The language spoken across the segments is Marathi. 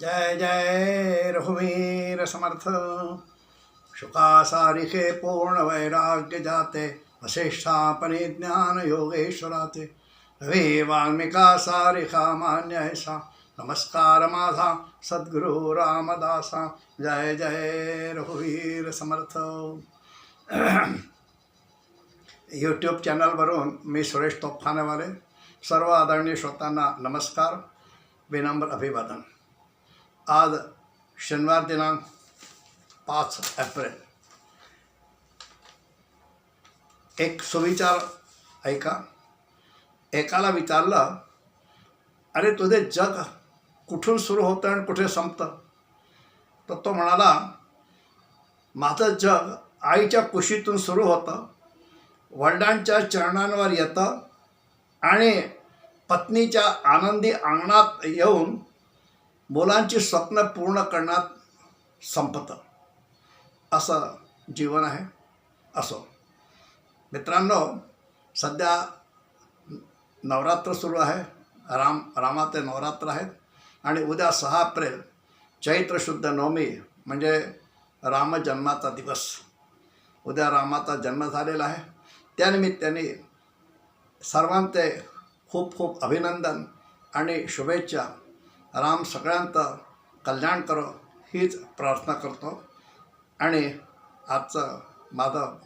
जय जय रघुवीर समर्थ। शुकासारिखे पूर्ण वैराग्य जाते। वसिष्ठा परिज्ञान योगेश्वराते रवी वाल्मिका सारिखा मान्य ऐसा। नमस्कार माझा सद्गुरु रामदासा। जय जय रघुवीर समर्थ। यूट्यूब चॅनलवरून मी सुरेश तोफखानेवाले सर्व आदरणीय श्रोतांना नमस्कार। विनम्र अभिवादन। आज शनिवार दिनांक पाच एप्रिल. एक सुविचार ऐका. एकाला विचारलं अरे तुझे जग कुठून सुरू होतं आणि कुठे संपतं? तर तो म्हणाला माझं जग आईच्या कुशीतून सुरू होतं वडिलांच्या चरणांवर येतं आणि पत्नीच्या आनंदी अंगणात येऊन मुलांची स्वप्न पूर्ण करण्यात संपतं. असं जीवन आहे असो. मित्रांनो सध्या नवरात्र सुरू आहे. राम रामाचे नवरात्र आहेत. आणि उद्या सहा एप्रिल चैत्र शुद्ध नवमी म्हणजे रामजन्माचा दिवस. उद्या रामाचा जन्म झालेला आहे. त्यानिमित्ताने सर्वांचे खूप खूप अभिनंदन आणि शुभेच्छा. राम सगळ्यांचं कल्याण करो हीच प्रार्थना करतो. आणि आजचं माझं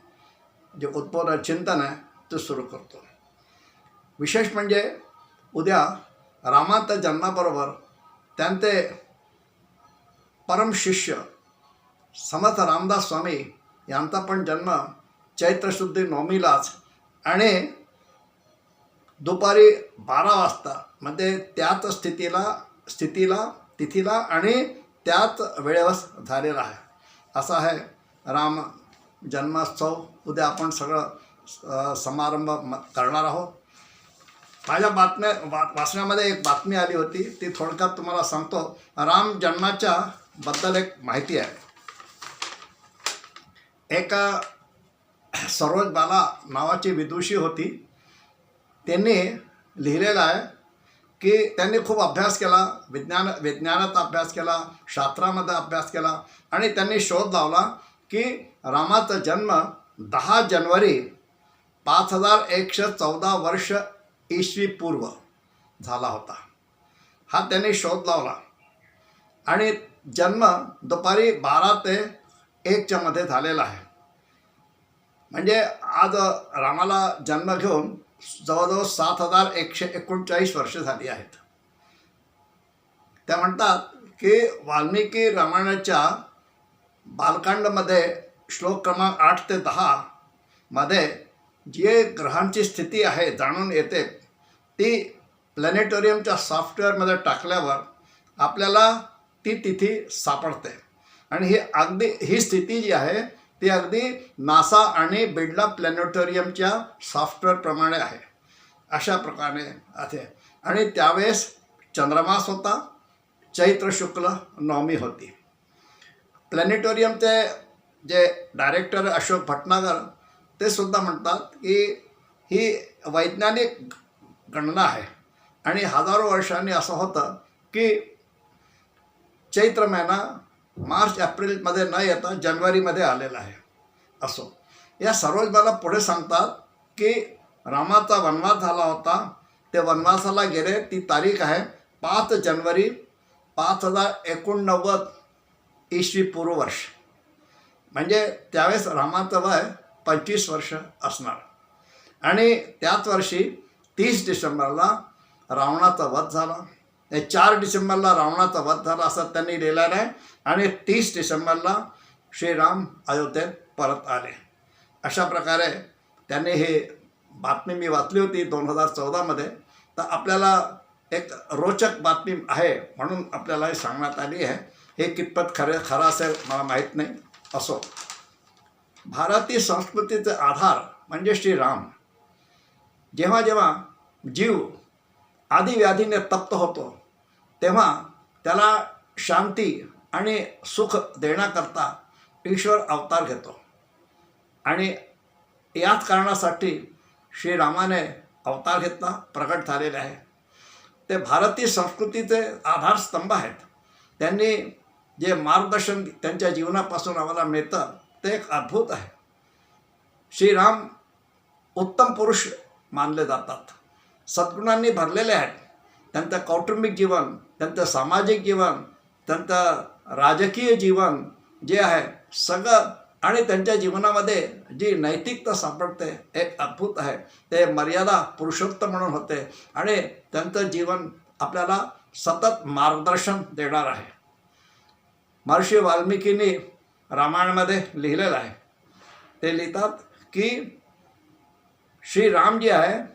जे उद्बोधन चिंतन आहे ते सुरू करतो. विशेष म्हणजे उद्या रामाच्या जन्माबरोबर त्यांचे परमशिष्य समर्थ रामदास स्वामी यांचा पण जन्म चैत्रशुद्धी नवमीलाच. आणि दुपारी बारा वाजता म्हणजे त्याच स्थितीला स्थितीला तिथीला आणि त्याच वेळेवर झालेला आहे. असा आहे राम जन्मोत्सव. उद्या आपण सगळं समारंभ म- करणार आहोत. माझ्या बातम्या वा वाचण्यामध्ये एक बातमी आली होती. ती थोडक्यात तुम्हाला सांगतो. राम जन्माच्या बद्दल एक माहिती आहे. एका सरोज बाला नावाची विदुषी होती. त्यांनी लिहिलेलं आहे की त्यांनी खूप अभ्यास केला विज्ञान विज्ञानाचा अभ्यास केला शास्त्रामध्ये अभ्यास केला आणि त्यांनी शोध लावला की रामाचा जन्म दहा जानेवारी पाच हजार एकशे चौदा वर्ष इसवी पूर्व झाला होता. हा त्यांनी शोध लावला आणि जन्म दुपारी बारा ते एकच्या मध्ये झालेला आहे. म्हणजे आज रामाला जन्म घेऊन जवळजवळ सात हजार एकशे एकोणचाळीस वर्ष झाली आहेत. त्या म्हणतात की वाल्मिकी रामायणाच्या बालकांडमध्ये श्लोक क्रमांक आठ ते दहा मध्ये जे ग्रहांची स्थिती आहे जाणून येते ती प्लॅनेटोरियमच्या सॉफ्टवेअरमध्ये टाकल्यावर आपल्याला ती तिथी सापडते. आणि ही अगदी ही स्थिती जी आहे ती अगदी नासा आणि बिडला प्लॅनेटोरियमच्या सॉफ्टवेअरप्रमाणे आहे. अशा प्रकारे आहे. आणि त्यावेळेस चंद्रमास होता चैत्र शुक्ल नवमी होती. प्लॅनेटोरियमचे जे डायरेक्टर अशोक भटनागर ते सुद्धा म्हणतात की ही वैज्ञानिक गणना आहे. आणि हजारो वर्षांनी असं होतं की चैत्र महिना मार्च एप्रिलमध्ये न येता जानेवारीमध्ये आलेला आहे. असो. या सर्वच मला पुढे सांगतात की रामाचा वनवास झाला होता. ते वनवासाला गेले. ती तारीख आहे पाच जानेवारी पाच हजार एकोणनव्वद ईसवी पूर्व वर्ष. म्हणजे त्यावेळेस रामाचं वय पंचवीस वर्ष असणार. आणि त्याच वर्षी तीस डिसेंबरला रावणाचा वध झाला. चार डिसेंबरला रावणाचा वध झाला असा त्यांनी लिहिलेलं आहे. आणि तीस डिसेंबरला श्रीराम अयोध्येत परत आले. अशा प्रकारे त्यांनी हे बातमी मी वाचली होती दोन हजार चौदामध्ये. तर आपल्याला एक रोचक बातमी आहे म्हणून आपल्याला हे सांगण्यात आली आहे. हे कितपत खरे खरं असेल मला माहीत नाही. असो. भारतीय संस्कृतीचे आधार म्हणजे श्रीराम. जेव्हा जेव्हा जीव आदिव्याधीने तप्त होतो तेव्हा त्याला शांती आणि सुख देण्याकरता ईश्वर अवतार घेतो. आणि याच कारणासाठी श्रीरामाने अवतार घेतला प्रकट झालेले आहे. ते भारतीय संस्कृतीचे आधारस्तंभ आहेत. त्यांनी जे मार्गदर्शन त्यांच्या जीवनापासून आम्हाला मिळतं ते एक अद्भुत आहे. श्रीराम उत्तम पुरुष मानले जातात. सद्गुणांनी भरलेले आहेत. त्यांचं कौटुंबिक जीवन त्यांचं सामाजिक जीवन त्यांचं राजकीय जीवन जे आहे सगळं आणि त्यांच्या जीवनामध्ये जी नैतिकता सापडते एक अद्भुत आहे. ते मर्यादा पुरुषोत्तम म्हणून होते आणि त्यांचं जीवन आपल्याला सतत मार्गदर्शन देणार आहे. महर्षी वाल्मिकींनी रामायणामध्ये लिहिलेलं आहे. ते लिहितात की श्रीराम जे आहे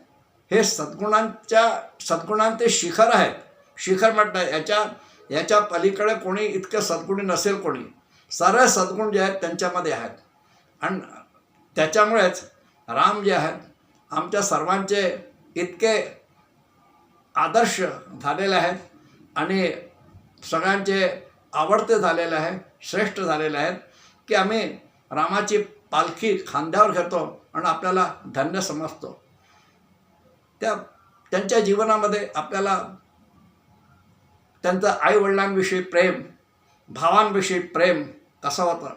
हे सद्गुणांच्या सद्गुणांचे शिखर आहेत. शिखर म्हटलं याच्या याच्या पलीकडे कोणी इतकं सद्गुणी नसेल कोणी. सारे सद्गुण जे आहेत त्यांच्यामध्ये आहेत. आणि त्याच्यामुळेच राम जे आहेत आमच्या सर्वांचे इतके आदर्श झालेले आहेत आणि सगळ्यांचे आवडते झालेले आहे श्रेष्ठ झालेले आहेत की आम्ही रामाची पालखी खांद्यावर घेतो आणि आपल्याला धन्य समजतो. त्या त्यांच्या जीवनामध्ये आपल्याला त्यांचं आईवडिलांविषयी प्रेम भावांविषयी प्रेम कसं होतं?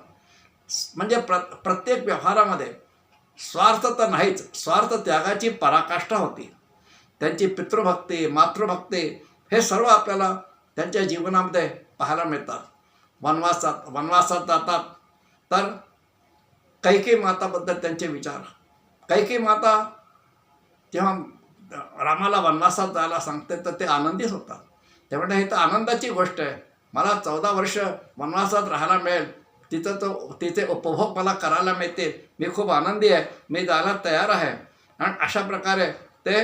म्हणजे प्र प्रत्येक व्यवहारामध्ये स्वार्थ तर नाहीच स्वार्थ त्यागाची पराकाष्ठा होती. त्यांची पितृभक्ती मातृभक्ती हे सर्व आपल्याला त्यांच्या जीवनामध्ये पाहायला मिळतात. वनवासात वनवासात जातात. तर कैकी माताबद्दल त्यांचे विचार. कैकी माता जेव्हा रामाला वनवासात जायला सांगते तर ते आनंदीच होतात. त्यामुळे हे ही तर आनंदाची गोष्ट आहे. मला चौदा वर्ष वनवासात राहायला मिळेल. तिथं तो तिचे उपभोग मला करायला मिळते. मी खूप आनंदी आहे. मी जायला तयार आहे. आणि अशा प्रकारे ते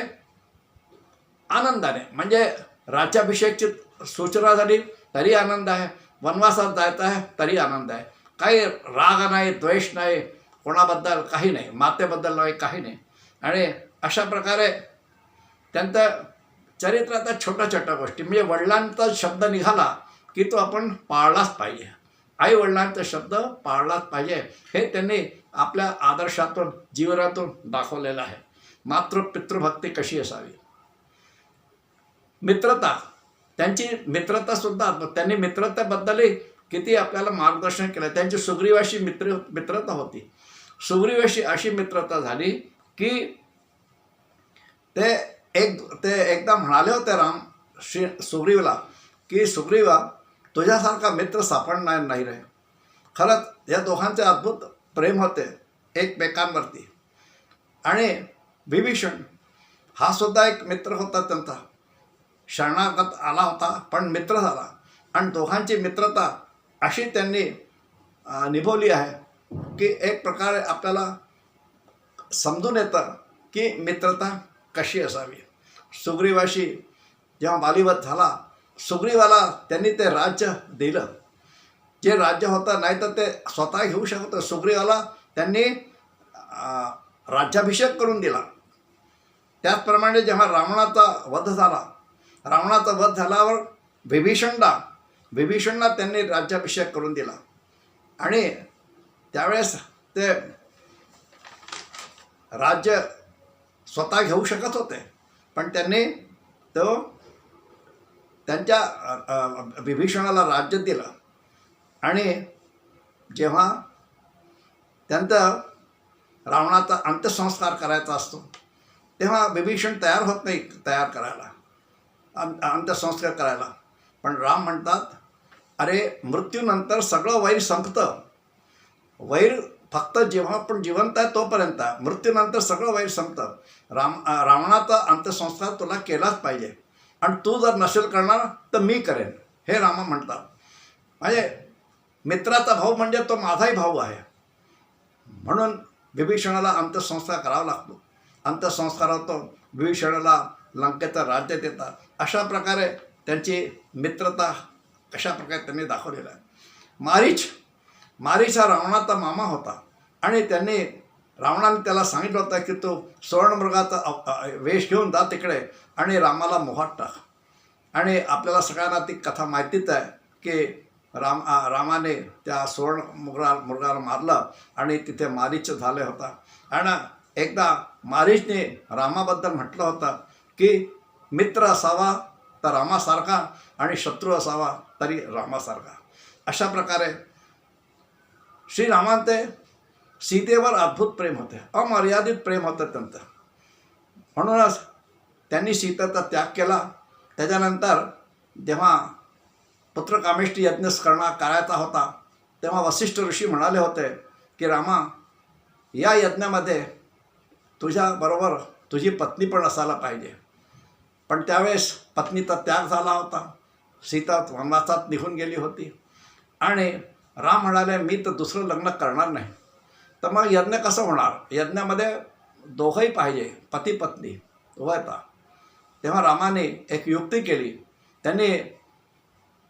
आनंदाने म्हणजे राज्याभिषेकची सूचना झाली तरी आनंद आहे. वनवासात जायचं आहे तरी आनंद आहे. काही राग नाही द्वेष नाही कोणाबद्दल काही नाही मातेबद्दल नाही काही नाही. आणि अशा प्रकारे त्यांचं चरित्रात छोट्या छोट्या गोष्टी. म्हणजे वडिलांचा शब्द निघाला की तो आपण पाळलाच पाहिजे. आई वडिलांचा शब्द पाळलाच पाहिजे. हे त्यांनी आपल्या आदर्शातून जीवनातून दाखवलेलं आहे. मात्र पितृभक्ती कशी असावी? मित्रता. त्यांची मित्रता सुद्धा त्यांनी मित्रतेबद्दलही किती आपल्याला मार्गदर्शन केलं. त्यांची सुग्रीवाशी मित्र मित्रता होती. सुग्रीवाशी अशी मित्रता झाली की ते एक ते एकदा म्हणाले होते राम श्री सुग्रीवला की सुग्रीवा तुझ्यासारखा मित्र सापडणार नाही रे. खरंच या दोघांचे अद्भुत प्रेम होते एकमेकांवरती. आणि विभीषण हा सुद्धा एक मित्र होता त्यांचा. शरणागत आला होता पण मित्र झाला. आणि दोघांची मित्रता अशी त्यांनी निभवली आहे की एक प्रकारे आपल्याला समजून येतं की मित्रता कशी असावी. सुग्रीवाशी जेव्हा बालिवत झाला सुग्रीवाला त्यांनी ते राज्य दिलं. जे राज्य होतं नाही तर ते स्वतः घेऊ शकत सुग्रीवाला त्यांनी राज्याभिषेक करून दिला. त्याचप्रमाणे जेव्हा रावणाचा वध झाला रावणाचा वध झाल्यावर विभीषणला विभीषणला त्यांनी राज्याभिषेक करून दिला. आणि त्यावेळेस ते राज्य स्वतः घेऊ शकत होते. पण त्यांनी तो त्यांच्या विभीषणाला राज्य दिलं. आणि जेव्हा त्यांचं रावणाचा अंत्यसंस्कार करायचा असतो तेव्हा विभीषण तयार होत नाही तयार करायला अंत अंत्यसंस्कार करायला. पण राम म्हणतात अरे मृत्यूनंतर सगळं वैर संपतं. वैर फक्त जेव्हा आपण जिवंत आहे तोपर्यंत आहे. मृत्यूनंतर सगळं वाईट संपतं. राम रावणाचा अंत्यसंस्कार तुला केलाच पाहिजे. आणि तू जर नसेल करणार तर मी करेन. हे रामा म्हणतात. म्हणजे मित्राचा भाऊ म्हणजे तो माझाही भाऊ आहे. म्हणून विभीषणाला अंत्यसंस्कार करावा लागतो. अंत्यसंस्कार होतो विभीषणाला लंकेचं राज्य देतात. अशा प्रकारे त्यांची मित्रता कशा प्रकारे त्यांनी दाखवलेला आहे. मारीच मारीच हा रावणाचा मामा होता. आणि त्यांनी रावणाने त्याला सांगितलं होतं की तो सुवर्णमृगाचा वेश घेऊन जा तिकडे आणि रामाला मोहात टाक. आणि आपल्याला सगळ्यांना ती कथा माहितीच आहे की राम रामाने त्या सुवर्ण मुगा मृगाला मारलं आणि तिथे मारीच झाले होता. आणि एकदा मारीचने रामाबद्दल म्हटलं होतं की मित्र असावा तर रामासारखा आणि शत्रू असावा तरी रामासारखा. अशा प्रकारे श्रीरामांते सीतेवर अद्भुत प्रेम होते अमर्यादित प्रेम होतं त्यांचं. म्हणूनच त्यांनी सीतेचा त्याग केला. त्याच्यानंतर जेव्हा पुत्रकामेष्टी यज्ञ करणार करायचा होता तेव्हा वसिष्ठ ऋषी म्हणाले होते की रामा या यज्ञामध्ये तुझ्याबरोबर तुझी पत्नी पण असायला पाहिजे. पण त्यावेळेस पत्नीचा त्याग झाला होता. सीता वनवासात निघून गेली होती. आणि राम म्हणाले मी तर दुसरं लग्न करणार नाही. तर मग यज्ञ कसं होणार? यज्ञामध्ये दोघंही पाहिजे पती पत्नी उभयता तेव्हा रामाने एक युक्ती केली. त्यांनी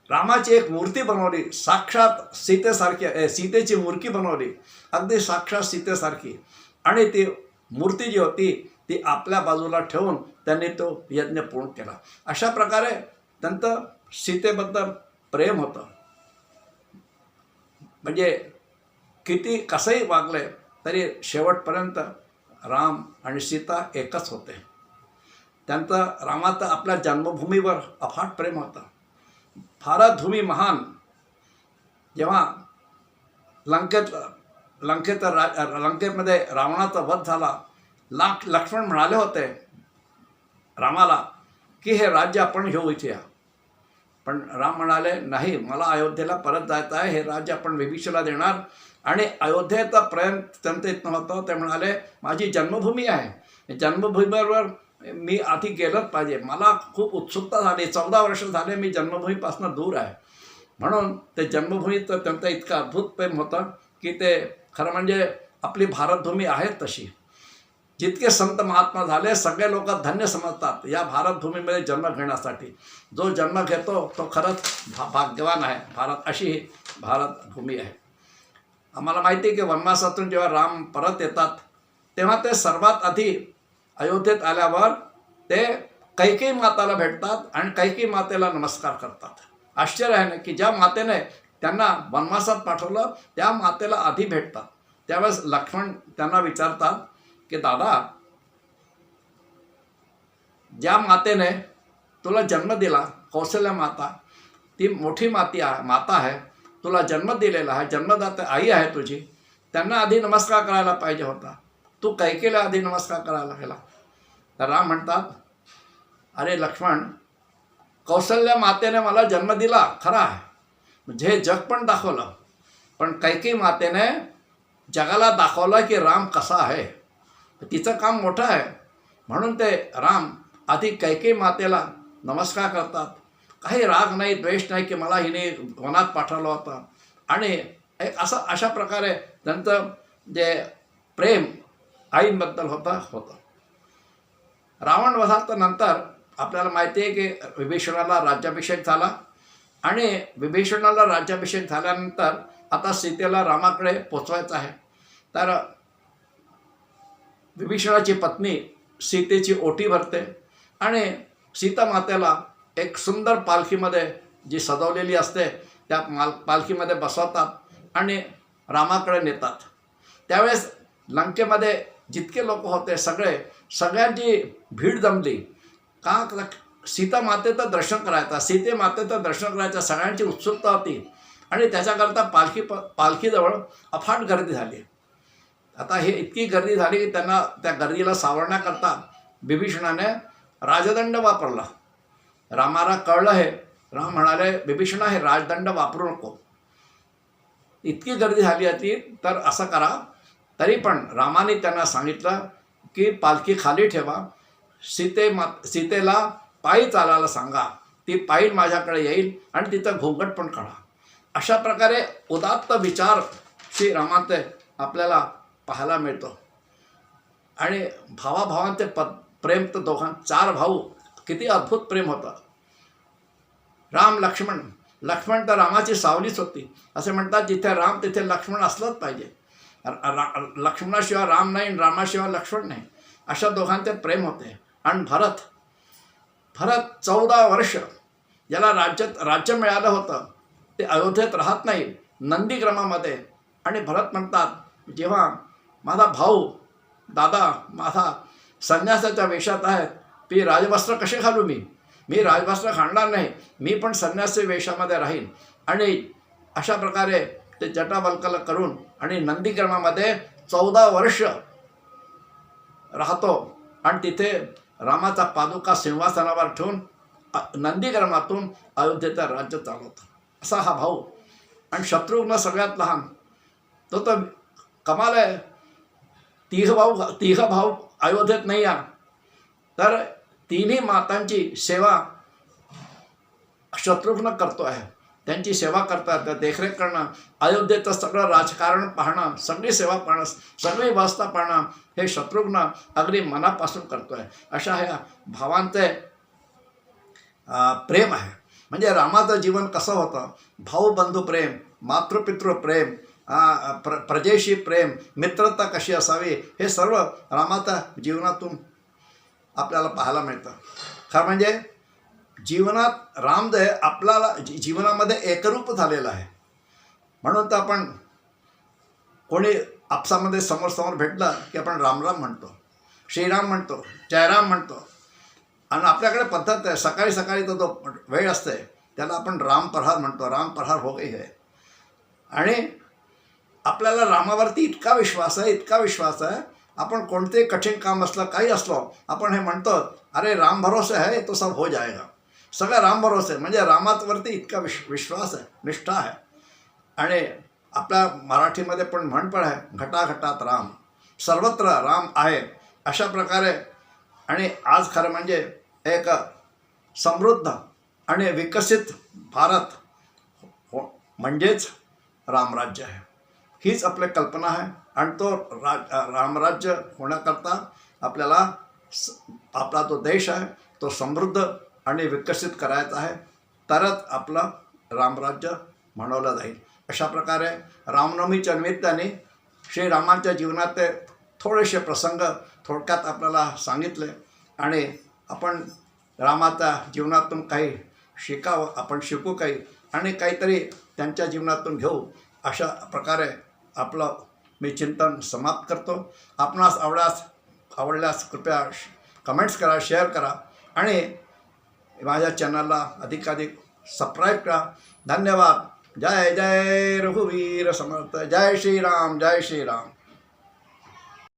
रामाची एक मूर्ती बनवली साक्षात सीतेसारखी ए, सीतेची मूर्ती बनवली. अगदी साक्षात सीतेसारखी. आणि ती मूर्ती जी होती ती आपल्या बाजूला ठेवून त्यांनी तो यज्ञ पूर्ण केला. अशा प्रकारे त्यांचं सीतेबद्दल प्रेम होतं. म्हणजे किती कसंही वागले तरी शेवटपर्यंत राम आणि सीता एकच होते. त्यांचं रामाचं आपल्या जन्मभूमीवर अफाट प्रेम होतं. भारत भूमी महान. जेव्हा लंकेत लंकेत रा लंकेमध्ये रावणाचा वध झाला लाख लक्ष्मण म्हणाले होते रामाला की हे राज्य आपण घेऊ इथे पण राम म्हणाले नाही मला अयोध्येला परत जायचं आहे हे राज्य आपण विभीषला देणार. आणि अयोध्येचा प्रयत्न त्यांचं इथनं होता ते म्हणाले माझी जन्मभूमी आहे. जन्मभूमीवर मी आधी गेलंच पाहिजे. मला खूप उत्सुकता झाली चौदा वर्ष झाले मी जन्मभूमीपासून दूर आहे. म्हणून ते जन्मभूमीचं त्यांचा इतका अद्भुत प्रेम होतं की ते खरं म्हणजे आपली भारतभूमी आहे तशी. जितके संत महात्मा झाले सगळे लोक धन्य समजतात या भारतभूमीमध्ये जन्म घेण्यासाठी. जो जन्म घेतो तो खरंच भा भाग्यवान आहे. भारत अशी ही भारतभूमी आहे. आम्हाला माहिती आहे की वनवासातून जेव्हा राम परत येतात तेव्हा ते सर्वात आधी अयोध्येत आल्यावर ते कैकेयी माताला भेटतात आणि कैकेयी मातेला नमस्कार करतात. आश्चर्य आहे ना की ज्या मातेने त्यांना वनवासात पाठवलं त्या मातेला आधी भेटतात. त्यावेळेस लक्ष्मण त्यांना विचारतात की दादा ज्या मातेने तुला जन्म दिला कौशल्य माता ती मोठी माती आहे माता आहे तुला जन्म दिलेला आहे जन्मदाता आई आहे तुझी त्यांना आधी नमस्कार करायला पाहिजे होता. तू कैकेला आधी नमस्कार करायला गेला तर राम म्हणतात अरे लक्ष्मण कौशल्य मातेने मला जन्म दिला खरा आहे. म्हणजे हे जग पण दाखवलं. पण कैकी मातेने जगाला दाखवलं की राम कसा आहे. तिचं काम मोठं आहे. म्हणून ते राम आधी कैके मातेला नमस्कार करतात. काही राग नाही द्वेष नाही की मला हिने वनात पाठवलं होतं. आणि एक असं अशा प्रकारे त्यांचं जे प्रेम आईंबद्दल होतं होतं. रावण वधात नंतर आपल्याला माहिती आहे की विभीषणाला राज्याभिषेक झाला. आणि विभीषणाला राज्याभिषेक झाल्यानंतर आता सीतेला रामाकडे पोचवायचं आहे. तर विभीषणाची पत्नी सीतेची ओटी भरते आणि सीता मातेला एक सुंदर पालखीमध्ये जी सजवलेली असते त्या माल पालखीमध्ये बसवतात आणि रामाकडे नेतात. त्यावेळेस लंकेमध्ये जितके लोक होते सगळे सगळ्यांची भीड जमली. का सीता मातेचं दर्शन करायचं सीते मातेचं दर्शन करायचं सगळ्यांची उत्सुकता होती आणि त्याच्याकरता पालखी प पालखीजवळ अफाट गर्दी झाली. आता हे इतकी गर्दी झाली की त्यांना त्या गर्दीला सावरण्याकरता विभीषणाने राजदंड वापरला. रामाला कळलं हे. राम म्हणाले विभीषणा हे राजदंड वापरू नको. इतकी गर्दी झाली होती तर असं करा. तरी पण रामाने त्यांना सांगितलं की पालखी खाली ठेवा. सीते मा सीतेला पायी चालायला सांगा. ती पायी माझ्याकडे येईल आणि तिचं घोंगट पण काढा. अशा प्रकारे उदात्त विचार श्री रामाचे आपल्याला पाहायला मिळतो. आणि भावाभावांचे प प्रेम तर दोघां चार भाऊ किती अद्भुत प्रेम होतं. राम लक्ष्मण लक्ष्मण तर रामाची सावलीच होती. असे म्हणतात जिथे राम तिथे लक्ष्मण असलंच पाहिजे. रा लक्ष्मणाशिवाय राम नाही रामाशिवाय लक्ष्मण नाही. अशा दोघांचे प्रेम होते. आणि भरत भरत चौदा वर्ष ज्याला राज्यात राज्य मिळालं होतं. ते अयोध्येत राहत नाही नंदीग्रामामध्ये आणि भरत म्हणतात जेव्हा माझा भाऊ दादा माझा संन्यासाच्या वेशात आहे. ती राजवस्त्र कसे घालू मी? मी राजवस्त्र खाणणार नाही. मी पण संन्यासी वेशामध्ये राहीन. आणि अशा प्रकारे ते जटाबलकल करून आणि नंदीग्रामामध्ये चौदा वर्ष राहतो. आणि तिथे रामाचा पादुका सिंहासनावर ठेवून नंदीग्रामातून अयोध्येचं राज्य चालवतो. असा हा भाऊ. आणि शत्रुघ्न सगळ्यात लहान. तो तर कमाल आहे. तिघ भाऊ तिघ भाऊ अयोध्येत नाही या तर तिन्ही मातांची सेवा शत्रुघ्न करतो आहे. त्यांची सेवा करतात त्या देखरेख करणं अयोध्येचं सगळं राजकारण पाहणं सगळी सेवा पाहणं सगळी व्यवस्था पाहणं हे शत्रुघ्न अगदी मनापासून करतो आहे. अशा ह्या भावांचे प्रेम आहे. म्हणजे रामाचं जीवन कसं होतं? भाऊ बंधू प्रेम मातृपितृ प्रेम प्र प्रजेशी प्रेम मित्रता कशी असावी हे सर्व रामाच्या जीवनातून आपल्याला पाहायला मिळतं. खरं म्हणजे जीवनात रामदय आपल्याला जी- जीवनामध्ये एकरूप झालेलं आहे. म्हणून तर आपण कोणी आपसामध्ये समोर भेटलं की आपण रामराम म्हणतो श्रीराम म्हणतो जयराम म्हणतो. आणि आपल्याकडे पद्धत आहे सकाळी सकाळी तो जो वेळ असते त्याला आपण राम प्रहार म्हणतो राम प्रहार हो गई आहे आणि आपल्याला रामावरती इतका विश्वास आहे इतका विश्वास आहे. आपण कोणते कठीण काम असलं काही असलो आपण हे म्हणतो अरे राम भरोसे आहे तो सब हो जाएगा. सगळं राम भरोसे म्हणजे रामातवरती इतका विश विश्वास आहे निष्ठा आहे. आणि आपल्या मराठीमध्ये पण म्हण पण आहे घटाघटात राम. सर्वत्र राम आहे अशा प्रकारे. आणि आज खरं म्हणजे एक समृद्ध आणि विकसित भारत हो म्हणजेच रामराज्य आहे. हीच आपली कल्पना आहे. आणि तो रा रामराज्य होण्याकरता आपल्याला स आपला तो देश आहे तो समृद्ध आणि विकसित करायचा आहे. तरच आपलं रामराज्य म्हणवलं जाईल. अशा प्रकारे रामनवमीच्या निमित्ताने श्रीरामांच्या जीवनाचे थोडेसे प्रसंग थोडक्यात आपल्याला सांगितले. आणि आपण रामाच्या जीवनातून काही शिकावं आपण शिकू काही आणि काहीतरी त्यांच्या जीवनातून घेऊ अशा प्रकारे आपलं मी चिंतन समाप्त करतो. आपणास आवडास आवडल्यास कृपया कमेंट्स करा शेअर करा आणि माझ्या चॅनलला अधिकाधिक सबस्क्राईब करा. धन्यवाद. जय जय रघुवीर समर्थ. जय श्रीराम जय श्रीराम.